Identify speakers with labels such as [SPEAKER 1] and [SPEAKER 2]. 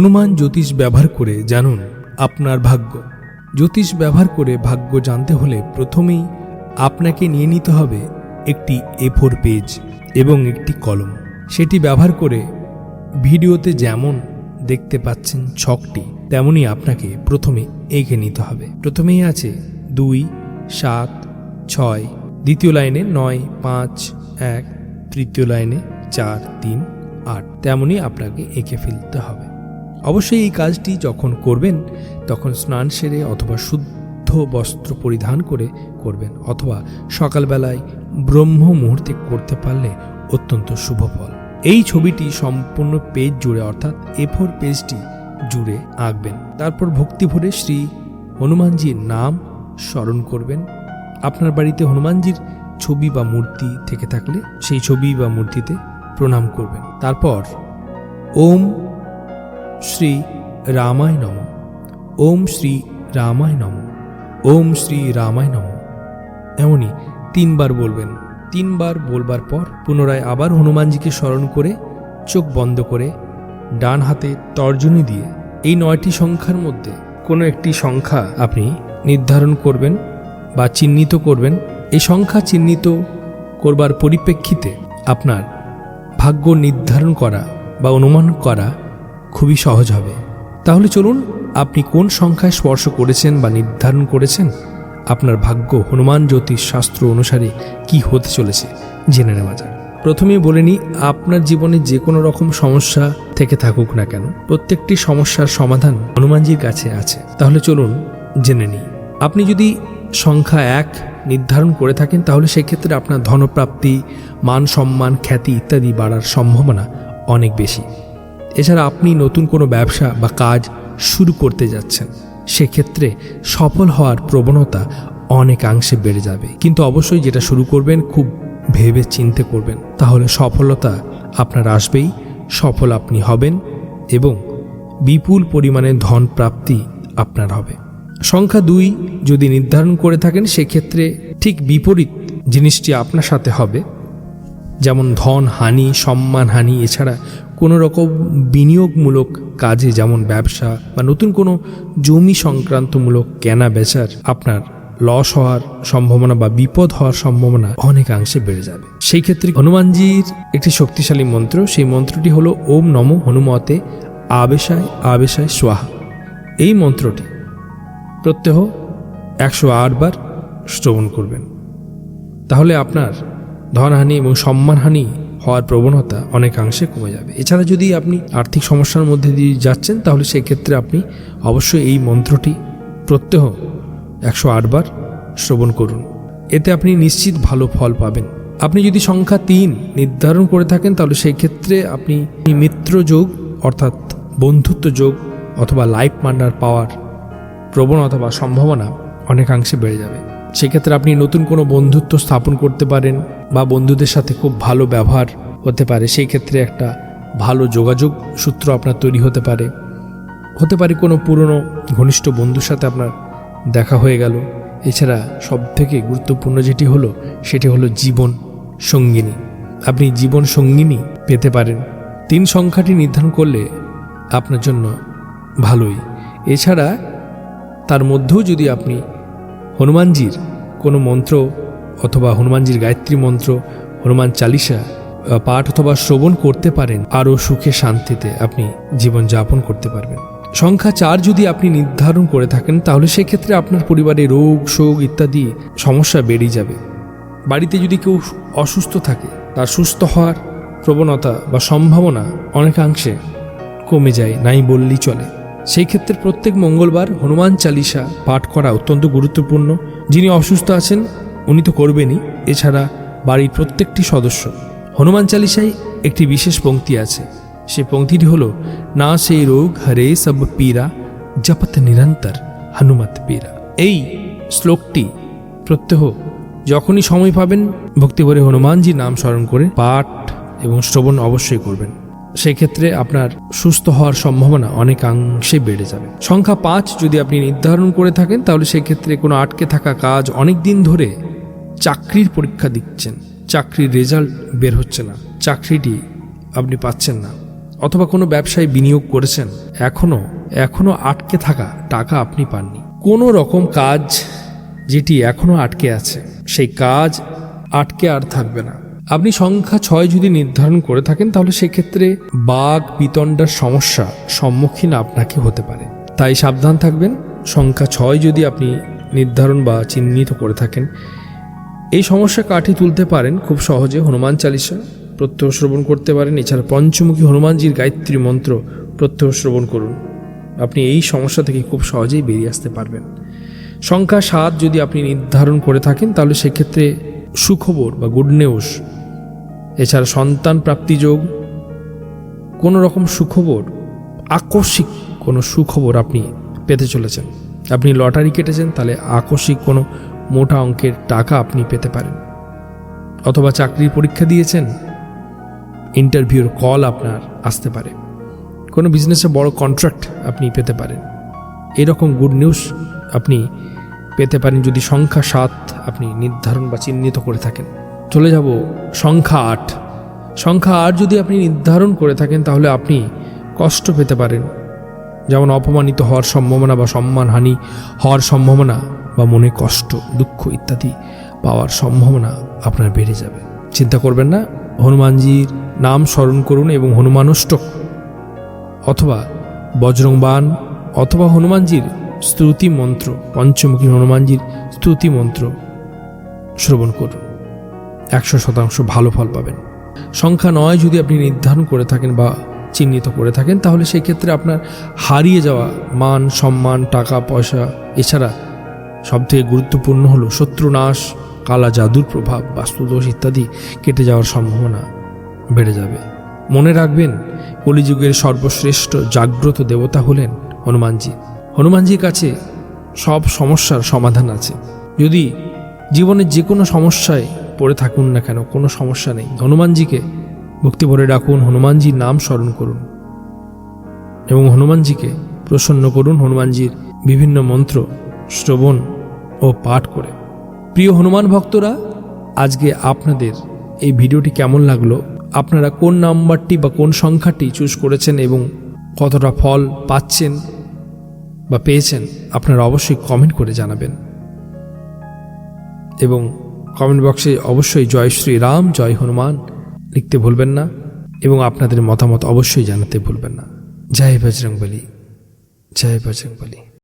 [SPEAKER 1] হনুমান জ্যোতিষ ব্যবহার করে জানুন আপনার ভাগ্য। জ্যোতিষ ব্যবহার করে ভাগ্য জানতে হলে প্রথমেই আপনাকে নিয়ে নিতে হবে একটি এ ফোর পেজ এবং একটি কলম। সেটি ব্যবহার করে ভিডিওতে যেমন দেখতে পাচ্ছেন ছকটি, তেমনই আপনাকে প্রথমে এঁকে নিতে হবে। প্রথমেই আছে দুই, সাত, ছয়, দ্বিতীয় লাইনে নয়, পাঁচ, এক, তৃতীয় লাইনে চার, তিন, আট, তেমনই আপনাকে এঁকে ফেলতে হবে। অবশ্যই এই কাজটি যখন করবেন, তখন স্নান সেরে অথবা শুদ্ধ বস্ত্র পরিধান করে করবেন, অথবা সকালবেলায় ব্রহ্ম মুহূর্তে করতে পারলে অত্যন্ত শুভ ফল। এই ছবিটি সম্পূর্ণ পেজ জুড়ে, অর্থাৎ এ ফোর পেজটি জুড়ে আঁকবেন। তারপর ভক্তি ভরে শ্রী হনুমানজির নাম স্মরণ করবেন। আপনার বাড়িতে হনুমানজির ছবি বা মূর্তি থেকে থাকলে সেই ছবি বা মূর্তিতে প্রণাম করবেন। তারপর ওম শ্রী রামায় নম। ওম শ্রী রামায় নম। ওম শ্রী রামায় নম। এমনই তিনবার বলবেন। তিনবার বলবার পর পুনরায় আবার হনুমানজিকে স্মরণ করে চোখ বন্ধ করে ডান হাতে তর্জনী দিয়ে এই নয়টি সংখ্যার মধ্যে কোনো একটি সংখ্যা আপনি নির্ধারণ করবেন বা চিহ্নিত করবেন। এই সংখ্যা চিহ্নিত করবার পরিপ্রেক্ষিতে আপনার ভাগ্য নির্ধারণ করা বা অনুমান করা খুবই সহজ হবে। তাহলে চলুন, আপনি কোন সংখ্যায় স্পর্শ করেছেন বা নির্ধারণ করেছেন? আপনার ভাগ্য হনুমান জ্যোতিষ শাস্ত্র অনুসারে কি হতে চলেছে? জেনে নেওয়া যাক। প্রথমে বলে নিই, আপনার জীবনে যে কোনো রকম সমস্যা থেকে থাকুক না কেন, প্রত্যেকটি সমস্যার সমাধান হনুমানজির কাছে আছে। তাহলে চলুন জেনে নিই। আপনি যদি সংখ্যা এক নির্ধারণ করে থাকেন, তাহলে সেক্ষেত্রে আপনার ধনপ্রাপ্তি, মান সম্মান, খ্যাতি ইত্যাদি বাড়ার সম্ভাবনা অনেক বেশি। এছাড়া আপনি নতুন কোনো ব্যবসা বা কাজ শুরু করতে যাচ্ছেন, সেক্ষেত্রে সফল হওয়ার প্রবণতা অনেকাংশে বেড়ে যাবে। কিন্তু অবশ্যই যেটা শুরু করবেন খুব ভেবে চিনতে করবেন। তাহলে সফলতা আপনার আসবেই, সফল আপনি হবেন এবং বিপুল পরিমাণে ধন প্রাপ্তি আপনার হবে। সংখ্যা দুই, যদি নির্ধারণ করে থাকেন, সেক্ষেত্রে ঠিক বিপরীত জিনিসটি আপনার সাথে হবে। যেমন ধন, হানি, সম্মান, হানি এছাড়া কোনো রকম বিনিয়োগমূলক কাজে যেমন ব্যবসা বা নতুন কোনো জমি সংক্রান্তমূলক কেনা বেচার আপনার লস হওয়ার সম্ভাবনা বা বিপদ হওয়ার সম্ভাবনা অনেকাংশে বেড়ে যাবে। সেই ক্ষেত্রে হনুমানজির একটি শক্তিশালী মন্ত্র, সেই মন্ত্রটি হলো ওম নম হনুমতে আবেশায় আবেশায় সোয়াহা এই মন্ত্রটি প্রত্যহ একশো আট বার শ্রবণ করবেন। তাহলে আপনার ধনহানি এবং সম্মানহানি হওয়ার প্রবণতা অনেকাংশে কমে যাবে। এছাড়া যদি আপনি আর্থিক সমস্যার মধ্যে দিয়ে যাচ্ছেন, তাহলে সেক্ষেত্রে আপনি অবশ্যই এই মন্ত্রটি প্রত্যহ একশো আটবার শ্রবণ করুন। এতে আপনি নিশ্চিত ভালো ফল পাবেন। আপনি যদি সংখ্যা তিন নির্ধারণ করে থাকেন, তাহলে সেই ক্ষেত্রে আপনি মিত্র যোগ, অর্থাৎ বন্ধুত্ব যোগ, অথবা লাইফ পার্টনার পাওয়ার প্রবণতা বা সম্ভাবনা অনেকাংশে বেড়ে যাবে। সেক্ষেত্রে আপনি নতুন কোনো বন্ধুত্ব স্থাপন করতে পারেন বা বন্ধুদের সাথে খুব ভালো ব্যবহার হতে পারে। সেই ক্ষেত্রে একটা ভালো যোগাযোগ সূত্র আপনার তৈরি হতে পারে। হতে পারে কোনো পুরনো ঘনিষ্ঠ বন্ধুর সাথে আপনার দেখা হয়ে গেল। এছাড়া সব থেকে গুরুত্বপূর্ণ যেটি হলো, সেটি হলো জীবন সঙ্গিনী। আপনি জীবন সঙ্গিনী পেতে পারেন। তিন সংখ্যাটি নির্ধারণ করলে আপনার জন্য ভালোই। এছাড়া তার মধ্যেও যদি আপনি হনুমানজির কোনো মন্ত্র অথবা হনুমানজির গায়ত্রী মন্ত্র, হনুমান চালিসা পাঠ অথবা শ্রবণ করতে পারেন, আরও সুখে শান্তিতে আপনি জীবন যাপন করতে পারবেন। সংখ্যা চার যদি আপনি নির্ধারণ করে থাকেন, তাহলে সেক্ষেত্রে আপনার পরিবারে রোগ, শোক ইত্যাদি সমস্যা বেড়েই যাবে। বাড়িতে যদি কেউ অসুস্থ থাকে, তার সুস্থ হওয়ার প্রবণতা বা সম্ভাবনা অনেকাংশে কমে যায়, নাই বললেই চলে। সেই ক্ষেত্রে প্রত্যেক মঙ্গলবার হনুমান চালিসা পাঠ করা অত্যন্ত গুরুত্বপূর্ণ। যিনি অসুস্থ আছেন, উনি তো করবেনই। এছাড়া বাড়ির প্রত্যেকটি সদস্য। হনুমান চালিসায় একটি বিশেষ পংক্তি আছে। সে পঙ্ক্তিটি হল, না সেই রোগ হরে সব পীরা জপত নিরন্তর হনুমত পীরা এই শ্লোকটি প্রত্যহ যখনই সময় পাবেন, ভক্তিভরে হনুমানজি নাম স্মরণ করে পাঠ এবং শ্রবণ অবশ্যই করবেন। সেক্ষেত্রে আপনার সুস্থ হওয়ার সম্ভাবনা অনেকাংশে বেড়ে যাবে। সংখ্যা পাঁচ যদি আপনি নির্ধারণ করে থাকেন, তাহলে সেক্ষেত্রে কোনো আটকে থাকা কাজ অনেক দিন ধরে চাকরির পরীক্ষা দিচ্ছেন। চাকরির রেজাল্ট বের হচ্ছে না। চাকরিটি আপনি পাচ্ছেন না। অথবা কোনো ব্যবসায় বিনিয়োগ করেছেন, এখনও এখনও আটকে থাকা টাকা আপনি পাননি। কোনো রকম কাজ যেটি এখনও আটকে আছে, সেই কাজ আটকে আর থাকবে না। আপনি সংখ্যা ছয় যদি নির্ধারণ করে থাকেন, তাহলে সেক্ষেত্রে বাঘ বিতণ্ডার সমস্যা সম্মুখীন আপনাকে হতে পারে। তাই সাবধান থাকবেন। সংখ্যা ছয় যদি আপনি নির্ধারণ বা চিহ্নিত করে থাকেন, এই সমস্যা কাটিয়ে তুলতে পারেন খুব সহজে। হনুমান চালিসা প্রত্যহ শ্রবণ করতে পারেন। এছাড়া পঞ্চমুখী হনুমানজির গায়ত্রী মন্ত্র প্রত্যহ শ্রবণ করুন। আপনি এই সমস্যা থেকে খুব সহজেই বেরিয়ে আসতে পারবেন। সংখ্যা সাত যদি আপনি নির্ধারণ করে থাকেন, তাহলে সেক্ষেত্রে সুখবর বা গুড নিউজ এছাড়া সন্তান প্রাপ্তি যোগ, কোনো রকম সুখবর, আকস্মিক কোনো সুখবর আপনি পেতে চলেছেন। আপনি লটারি কেটেছেন, তাহলে আকস্মিক কোনো মোটা অঙ্কের টাকা আপনি পেতে পারেন। অথবা চাকরির পরীক্ষা দিয়েছেন ইন্টারভিউর কল আপনার আসতে পারে। কোনো বিজনেসে বড় কন্ট্রাক্ট আপনি পেতে পারেন। এরকম গুড নিউজ আপনি পেতে পারেন যদি সংখ্যা সাত আপনি নির্ধারণ বা চিহ্নিত করে থাকেন। চলে যাব সংখ্যা আট। সংখ্যা আট যদি আপনি নির্ধারণ করে থাকেন, তাহলে আপনি কষ্ট পেতে পারেন। যেমন অপমানিত হওয়ার সম্ভাবনা বা সম্মানহানি হওয়ার সম্ভাবনা বা মনে কষ্ট, দুঃখ ইত্যাদি পাওয়ার সম্ভাবনা আপনার বেড়ে যাবে। চিন্তা করবেন না, হনুমানজির নাম স্মরণ করুন এবং হনুমানষ্টক অথবা বজরংবান অথবা হনুমানজির স্তুতি মন্ত্র পঞ্চমুখী হনুমানজির স্তুতি মন্ত্র শ্রবণ করুন। একশো শতাংশ ভালো ফল পাবেন। সংখ্যা নয় যদি আপনি নির্ধারণ করে থাকেন বা চিহ্নিত করে থাকেন, তাহলে সেই ক্ষেত্রে আপনার হারিয়ে যাওয়া মান, সম্মান, টাকা, পয়সা এছাড়া সবথেকে গুরুত্বপূর্ণ হলো শত্রুনাশ কালা জাদুর প্রভাব, বাস্তুদোষ ইত্যাদি কেটে যাওয়ার সম্ভাবনা বেড়ে যাবে। মনে রাখবেন, কলিযুগের সর্বশ্রেষ্ঠ জাগ্রত দেবতা হলেন হনুমানজি। হনুমানজির কাছে সব সমস্যার সমাধান আছে। যদি জীবনের যে কোনো সমস্যায় পড়ে থাকুন না কেন, কোনো সমস্যা নেই। হনুমানজিকে মুক্তি ভরে ডাকুন, হনুমানজির নাম স্মরণ করুন। এবং হনুমানজিকে প্রসন্ন করুন, হনুমানজির বিভিন্ন মন্ত্র শ্রবণ ও পাঠ করে। প্রিয় হনুমান ভক্তরা, আজকে আপনাদের এই ভিডিওটি কেমন লাগল? আপনারা কোন নাম্বারটি বা কোন সংখ্যাটি চুজ করেছেন এবং কতটা ফল পাচ্ছেন বা পেয়েছেন, আপনারা অবশ্যই কমেন্ট করে জানাবেন। এবং কমেন্ট বক্সে অবশ্যই জয় শ্রী রাম, জয় হনুমান লিখতে ভুলবেন না এবং আপনাদের মতামত অবশ্যই জানাতে ভুলবেন না। জয় বজরং বলি জয় বজরংবলী।